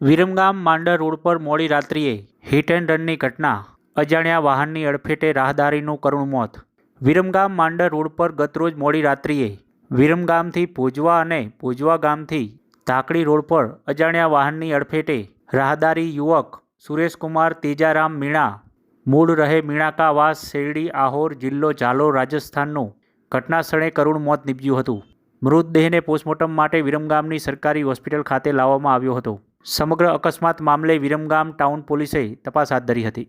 Viramgam Mandar road પર મોડી રાત્રિએ hit and રનની ઘટના. અજાણ્યા વાહનની અડફેટે રાહદારીનું કરુણ મોત. વિરમગામ માંડર રોડ પર ગતરોજ મોડી રાત્રિએ વિરમગામથી ભોજવા અને ભોજવા ગામથી ધાકડી રોડ પર અજાણ્યા વાહનની અડફેટે રાહદારી યુવક સુરેશકુમાર તેજારામ મીણા, મૂળ રહે મીણાકાવાસ, શેરડી, આહોર જિલ્લો ઝાલોર રાજસ્થાનનું ઘટનાસ્થળે કરુણ મોત નીપજ્યું હતું. મૃતદેહને પોસ્ટમોર્ટમ માટે વિરમગામની સરકારી હોસ્પિટલ ખાતે લાવવામાં આવ્યો હતો. સમગ્ર અકસ્માત મામલે વિરમગામ ટાઉન પોલીસે તપાસ હાથ ધરી હતી.